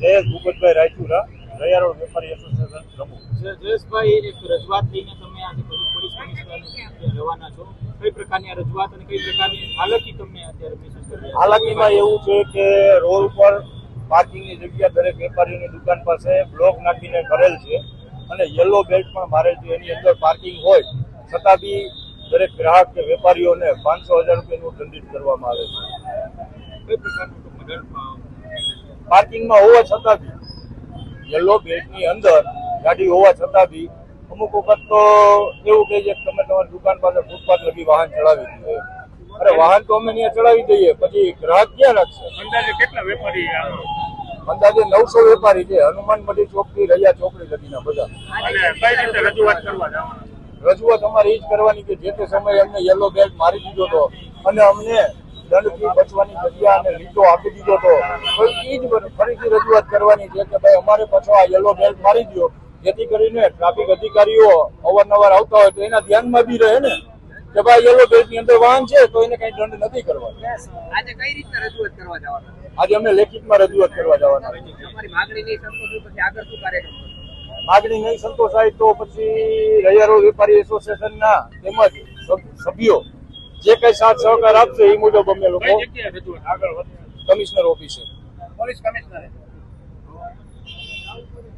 જયેશ ભૂપતભાઈ રાયચુરા રૈયારોડ વેપારી એસોસિએશન પ્રમુખ જયેશભાઈ એક રજૂઆત લઈને તમે આજે પોલીસ કમિશનર રવાના છો. કઈ પ્રકારની આ રજૂઆત અને કઈ પ્રકારની હાલકી તમને અત્યારે હાલાકીમાં એવું છે કે રોડ પર પાર્કિંગની જગ્યા દરેક વેપારીઓની દુકાન પાસે બ્લોક નાખીને કરેલ છે અને યલો બેલ્ટ પણ મારેલ છે. એની અંદર પાર્કિંગ હોય છતાં બી દરેક ગ્રાહક કે વેપારીઓને પાંચસો હજાર રૂપિયાનું દંડિત કરવામાં આવે છે. કઈ પ્રકારનું પાર્કિંગમાં હોવા છતાં બી યલો બેલ્ટની અંદર ગાડી હોવા છતાં બી અમુક વખત તો એવું કહે છે તમે તમારી દુકાન પાસે ફૂટપાથ લગી વાહન ચડાવી દીધું અરે વાહન તો અમે ત્યાં ચડાવી દઈએ પછી ગ્રાહક ક્યાં રાખશે? અંદાજે કેટલા વેપારી અંદાજે નવસો વેપારી છે હનુમાન મંડી ચોકથી રૈયા ચોકડી લગીના બધા. રજૂઆત કરવા રજૂઆત અમારે એ જ કરવાની કે જે તે સમયે અમને યલો બેલ્ટ મારી દીધો હતો અને અમને દંડથી બચવાની જગ્યા અને લીટો આપી દીધો હતો તો એ જ ફરીથી રજૂઆત કરવાની છે કે ભાઈ અમારે પાછો આ યલો બેલ્ટ મારી દો જેથી કરીને ટ્રાફિક અધિકારીઓ અવારનવાર આવતા હોય તો એના ધ્યાનમાં બી રહે ને. કે ભાઈ યલો બેલ્ટની અંદર વાહન છે તો એને કઈ દંડ નથી કરવાનો. આજે કઈ રીતના રજૂઆત કરવા જવાના? આજે અમે લેખિતમાં રજૂઆત કરવા જવાના? માગણી નહીં સંતોષાય તો પછી રૈયારો વેપારી એસોસિએશનના તેમજ સભ્યો જે કઈ સાથ સહકાર આપશે એ મુજબ અમે લોકો કમિશનર ઓફિસે. Police commissioner.